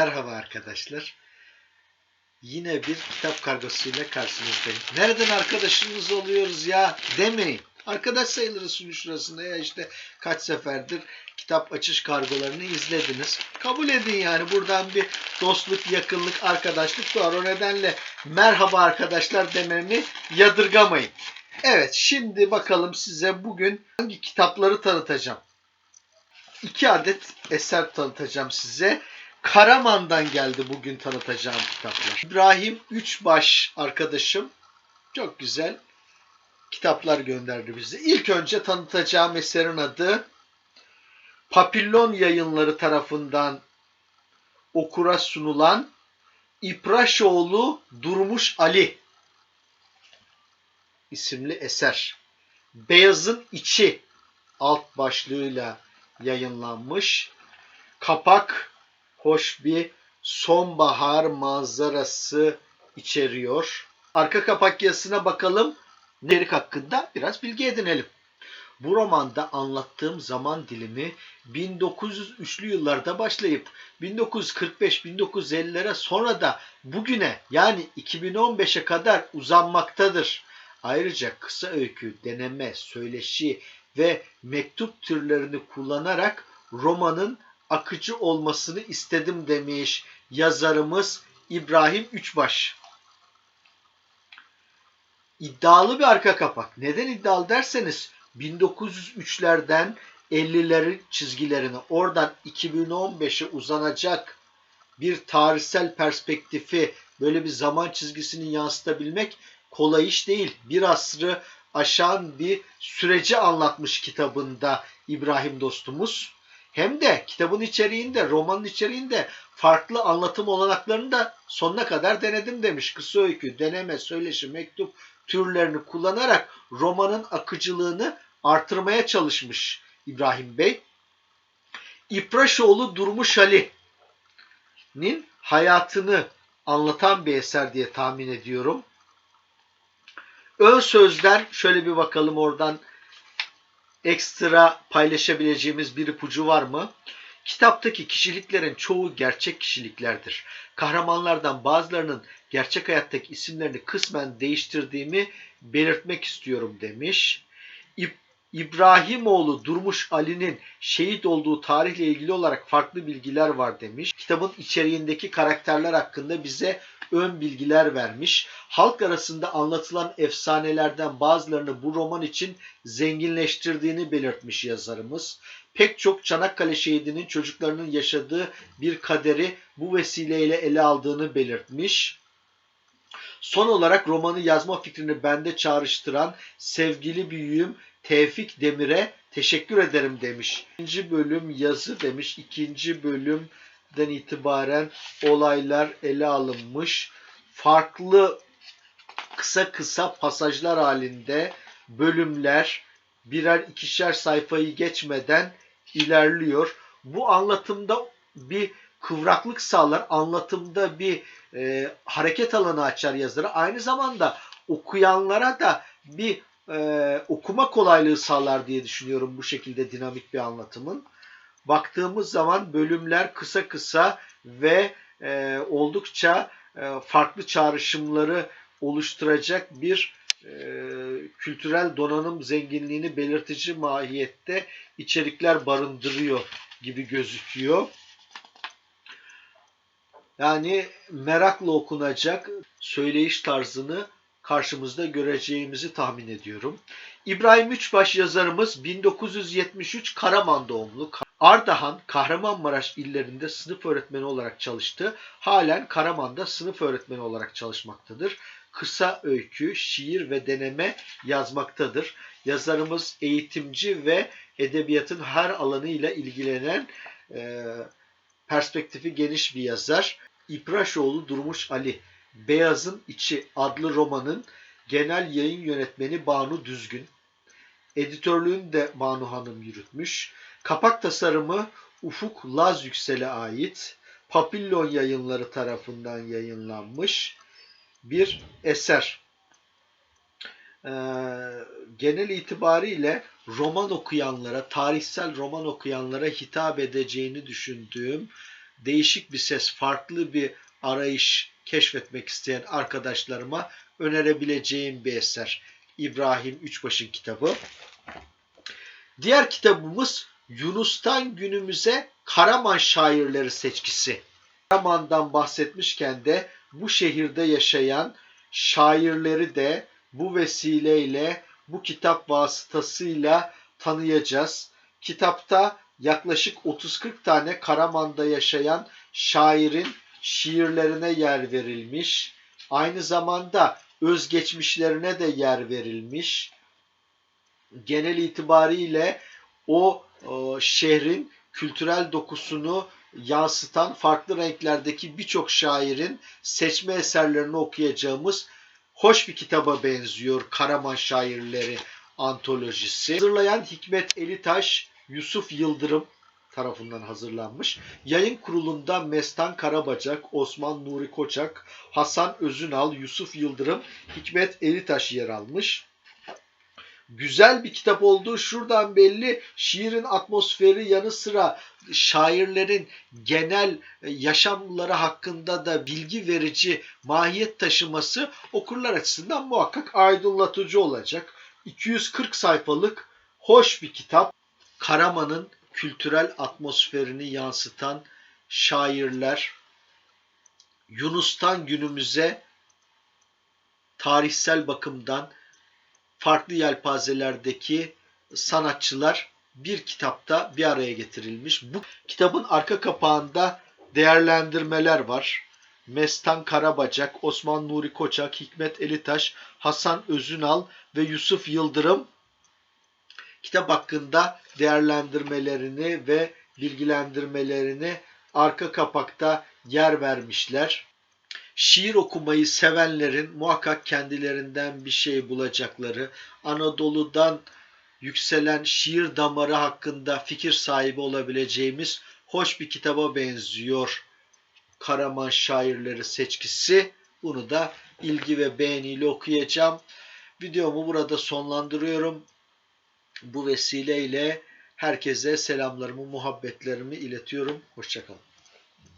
Merhaba arkadaşlar. Yine bir kitap kargosuyla karşınızdayım. Nereden arkadaşınız oluyoruz ya demeyin. Arkadaş sayılırız şurasında ya işte kaç seferdir kitap açış kargolarını izlediniz. Kabul edin yani buradan bir dostluk, yakınlık, arkadaşlık doğar. O nedenle merhaba arkadaşlar dememi yadırgamayın. Evet şimdi bakalım size bugün hangi kitapları tanıtacağım. İki adet eser tanıtacağım size. Karaman'dan geldi bugün tanıtacağım kitaplar. İbrahim Üçbaş arkadaşım çok güzel kitaplar gönderdi bize. İlk önce tanıtacağım eserin adı Papillon Yayınları tarafından okura sunulan İpraşoğlu Durmuş Ali isimli eser. Beyazın içi alt başlığıyla yayınlanmış. Kapak hoş bir sonbahar manzarası içeriyor. Arka kapak yazısına bakalım. Nerik hakkında biraz bilgi edinelim. Bu romanda anlattığım zaman dilimi 1903'lü yıllarda başlayıp 1945-1950'lere sonra da bugüne yani 2015'e kadar uzanmaktadır. Ayrıca kısa öykü, deneme, söyleşi ve mektup türlerini kullanarak romanın akıcı olmasını istedim demiş yazarımız İbrahim Üçbaş. İddialı bir arka kapak. Neden iddialı derseniz 1903'lerden 50'lerin çizgilerine oradan 2015'e uzanacak bir tarihsel perspektifi böyle bir zaman çizgisini yansıtabilmek kolay iş değil. Bir asrı aşan bir süreci anlatmış kitabında İbrahim dostumuz. Hem de kitabın içeriğinde, romanın içeriğinde farklı anlatım olanaklarını da sonuna kadar denedim demiş. Kısa öykü, deneme, söyleşi, mektup türlerini kullanarak romanın akıcılığını artırmaya çalışmış İbrahim Bey. İpraşoğlu Durmuş Ali'nin hayatını anlatan bir eser diye tahmin ediyorum. Ön sözden şöyle bir bakalım oradan ekstra paylaşabileceğimiz bir ipucu var mı? Kitaptaki kişiliklerin çoğu gerçek kişiliklerdir. Kahramanlardan bazılarının gerçek hayattaki isimlerini kısmen değiştirdiğimi belirtmek istiyorum demiş. İb İbrahimoğlu Durmuş Ali'nin şehit olduğu tarihle ilgili olarak farklı bilgiler var demiş. Kitabın içeriğindeki karakterler hakkında bize ön bilgiler vermiş. Halk arasında anlatılan efsanelerden bazılarını bu roman için zenginleştirdiğini belirtmiş yazarımız. Pek çok Çanakkale şehidinin çocuklarının yaşadığı bir kaderi bu vesileyle ele aldığını belirtmiş. Son olarak romanı yazma fikrini bende çağrıştıran sevgili büyüğüm Tevfik Demir'e teşekkür ederim demiş. İkinci bölüm yazı demiş. İkinci bölümden itibaren olaylar ele alınmış. Farklı kısa kısa pasajlar halinde bölümler birer ikişer sayfayı geçmeden ilerliyor. Bu anlatımda bir kıvraklık sağlar, anlatımda bir e, hareket alanı açar yazarı. Aynı zamanda okuyanlara da bir e, okuma kolaylığı sağlar diye düşünüyorum bu şekilde dinamik bir anlatımın. Baktığımız zaman bölümler kısa kısa ve e, oldukça e, farklı çağrışımları oluşturacak bir e, kültürel donanım zenginliğini belirtici mahiyette içerikler barındırıyor gibi gözüküyor. Yani merakla okunacak söyleyiş tarzını karşımızda göreceğimizi tahmin ediyorum. İbrahim Üçbaş yazarımız 1973 Karaman doğumlu. Ardahan, Kahramanmaraş illerinde sınıf öğretmeni olarak çalıştı. Halen Karaman'da sınıf öğretmeni olarak çalışmaktadır. Kısa öykü, şiir ve deneme yazmaktadır. Yazarımız eğitimci ve edebiyatın her alanıyla ilgilenen e, perspektifi geniş bir yazar. İpraşoğlu Durmuş Ali, Beyazın İçi adlı romanın genel yayın yönetmeni Banu Düzgün. Editörlüğünü de Banu Hanım yürütmüş. Kapak tasarımı Ufuk Laz Yüksel'e ait. Papillon yayınları tarafından yayınlanmış bir eser. Ee, genel itibariyle roman okuyanlara, tarihsel roman okuyanlara hitap edeceğini düşündüğüm değişik bir ses, farklı bir arayış keşfetmek isteyen arkadaşlarıma önerebileceğim bir eser. İbrahim Üçbaş'ın kitabı. Diğer kitabımız Yunus'tan günümüze Karaman şairleri seçkisi. Karaman'dan bahsetmişken de bu şehirde yaşayan şairleri de bu vesileyle bu kitap vasıtasıyla tanıyacağız. Kitapta yaklaşık 30-40 tane Karaman'da yaşayan şairin şiirlerine yer verilmiş. Aynı zamanda özgeçmişlerine de yer verilmiş. Genel itibariyle o, şehrin kültürel dokusunu yansıtan farklı renklerdeki birçok şairin seçme eserlerini okuyacağımız hoş bir kitaba benziyor Karaman Şairleri antolojisi. Hazırlayan Hikmet Elitaş, Yusuf Yıldırım tarafından hazırlanmış. Yayın kurulunda Mestan Karabacak, Osman Nuri Koçak, Hasan Özünal, Yusuf Yıldırım, Hikmet Elitaş yer almış. Güzel bir kitap olduğu şuradan belli. Şiirin atmosferi yanı sıra şairlerin genel yaşamları hakkında da bilgi verici mahiyet taşıması okurlar açısından muhakkak aydınlatıcı olacak. 240 sayfalık hoş bir kitap. Karaman'ın kültürel atmosferini yansıtan şairler Yunus'tan günümüze tarihsel bakımdan farklı yelpazelerdeki sanatçılar bir kitapta bir araya getirilmiş. Bu kitabın arka kapağında değerlendirmeler var. Mestan Karabacak, Osman Nuri Koçak, Hikmet Elitaş, Hasan Özünal ve Yusuf Yıldırım kitap hakkında değerlendirmelerini ve bilgilendirmelerini arka kapakta yer vermişler. Şiir okumayı sevenlerin muhakkak kendilerinden bir şey bulacakları, Anadolu'dan yükselen şiir damarı hakkında fikir sahibi olabileceğimiz hoş bir kitaba benziyor. Karaman şairleri seçkisi. Bunu da ilgi ve beğeniyle okuyacağım. Videomu burada sonlandırıyorum. Bu vesileyle herkese selamlarımı, muhabbetlerimi iletiyorum. Hoşçakalın.